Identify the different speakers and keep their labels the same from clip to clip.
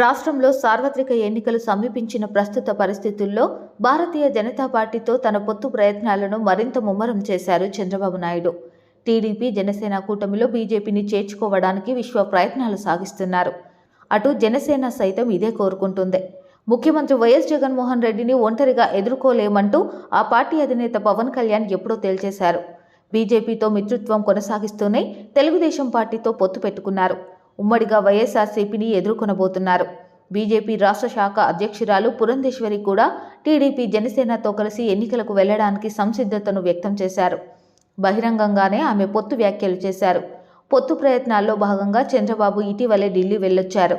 Speaker 1: రాష్ట్రంలో సార్వత్రిక ఎన్నికలు సమీపించిన ప్రస్తుత పరిస్థితుల్లో భారతీయ జనతా పార్టీతో తన పొత్తు ప్రయత్నాలను మరింత ముమ్మరం చేశారు చంద్రబాబు నాయుడు. టీడీపీ జనసేన కూటమిలో బీజేపీని చేర్చుకోవడానికి విశ్వ ప్రయత్నాలు సాగిస్తున్నారు. అటు జనసేన సైతం ఇదే కోరుకుంటుంది. ముఖ్యమంత్రి వైఎస్ జగన్మోహన్ రెడ్డిని ఒంటరిగా ఎదుర్కోలేమంటూ ఆ పార్టీ అధినేత పవన్ కళ్యాణ్ ఎప్పుడో తేల్చేశారు. బీజేపీతో మిత్రత్వం కొనసాగిస్తూనే తెలుగుదేశం పార్టీతో పొత్తు పెట్టుకున్నారు. ఉమ్మడిగా వైఎస్ఆర్సీపీని ఎదుర్కొనబోతున్నారు. బీజేపీ రాష్ట్ర శాఖ అధ్యక్షురాలు పురంధేశ్వరి కూడా టీడీపీ జనసేనతో కలిసి ఎన్నికలకు వెళ్ళడానికి సంసిద్ధతను వ్యక్తం చేశారు. బహిరంగంగానే ఆమె పొత్తు వ్యాఖ్యలు చేశారు. పొత్తు ప్రయత్నాల్లో భాగంగా చంద్రబాబు ఇటీవలే ఢిల్లీ వెళ్ళొచ్చారు.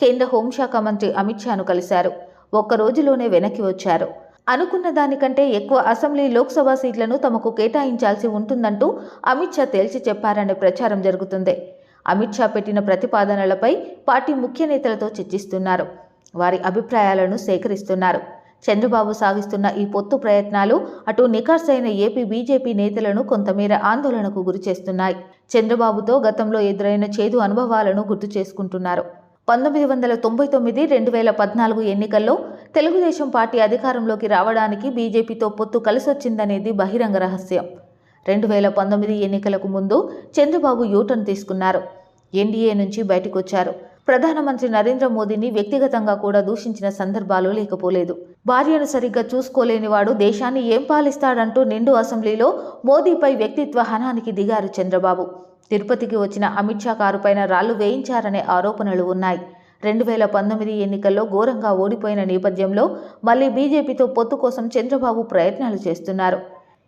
Speaker 1: కేంద్ర హోంశాఖ మంత్రి అమిత్ షాను కలిశారు. ఒక్క రోజులోనే వెనక్కి వచ్చారు. అనుకున్న దానికంటే ఎక్కువ అసెంబ్లీ లోక్సభ సీట్లను తమకు కేటాయించాల్సి ఉంటుందంటూ అమిత్ షా తేల్చి చెప్పారనే ప్రచారం జరుగుతుంది. అమిత్ షా పెట్టిన ప్రతిపాదనలపై పార్టీ ముఖ్య నేతలతో చర్చిస్తున్నారు. వారి అభిప్రాయాలను సేకరిస్తున్నారు. చంద్రబాబు సాగిస్తున్న ఈ పొత్తు ప్రయత్నాలు అటు నిఖార్సైన ఏపీ బీజేపీ నేతలను కొంతమేర ఆందోళనకు గురిచేస్తున్నాయి చంద్రబాబుతో గతంలో ఎదురైన చేదు అనుభవాలను గుర్తు చేసుకుంటున్నారు. పంతొమ్మిది వందల తొంభై తొమ్మిది రెండు వేల పద్నాలుగు ఎన్నికల్లో తెలుగుదేశం పార్టీ అధికారంలోకి రావడానికి బీజేపీతో పొత్తు కలిసొచ్చిందనేది బహిరంగ రహస్యం. రెండు వేల పంతొమ్మిది ఎన్నికలకు ముందు చంద్రబాబు యూటర్న్ తీసుకున్నారు. ఎన్డీఏ నుంచి బయటకొచ్చారు. ప్రధానమంత్రి నరేంద్ర మోదీని వ్యక్తిగతంగా కూడా దూషించిన సందర్భాలు లేకపోలేదు. భార్యను సరిగ్గా చూసుకోలేనివాడు దేశాన్ని ఏం పాలిస్తాడంటూ నిండు అసెంబ్లీలో మోదీపై వ్యక్తిత్వ హనానికి దిగారు చంద్రబాబు. తిరుపతికి వచ్చిన అమిత్ షా కారుపైన రాళ్ళు వేయించారనే ఆరోపణలు ఉన్నాయి. రెండు వేల పంతొమ్మిది ఎన్నికల్లో ఘోరంగా ఓడిపోయిన నేపథ్యంలో మళ్ళీ బీజేపీతో పొత్తు కోసం చంద్రబాబు ప్రయత్నాలు చేస్తున్నారు.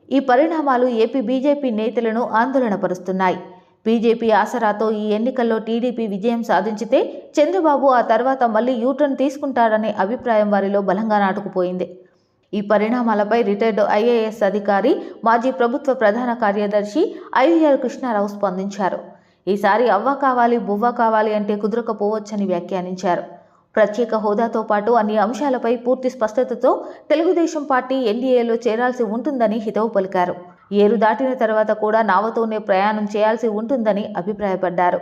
Speaker 1: ఈ పరిణామాలు ఏపీ బీజేపీ నేతలను ఆందోళనపరుస్తున్నాయి. బీజేపీ ఆసరాతో ఈ ఎన్నికల్లో టీడీపీ విజయం సాధించితే చంద్రబాబు ఆ తర్వాత మళ్ళీ యూటర్న్ తీసుకుంటాడనే అభిప్రాయం వారిలో బలంగా నాటుకుపోయింది. ఈ పరిణామాలపై రిటైర్డ్ ఐఏఎస్ అధికారి మాజీ ప్రభుత్వ ప్రధాన కార్యదర్శి ఐవీఆర్ కృష్ణారావు స్పందించారు. ఈసారి అవ్వ కావాలి బువ్వ కావాలి అంటే కుదరకపోవచ్చని వ్యాఖ్యానించారు. ప్రత్యేక హోదాతో పాటు అన్ని అంశాలపై పూర్తి స్పష్టతతో తెలుగుదేశం పార్టీ ఎన్డీఏలో చేరాల్సి ఉంటుందని హితవు పలికారు. ఏరు దాటిన తర్వాత కూడా నావతోనే ప్రయాణం చేయాల్సి ఉంటుందని అభిప్రాయపడ్డారు.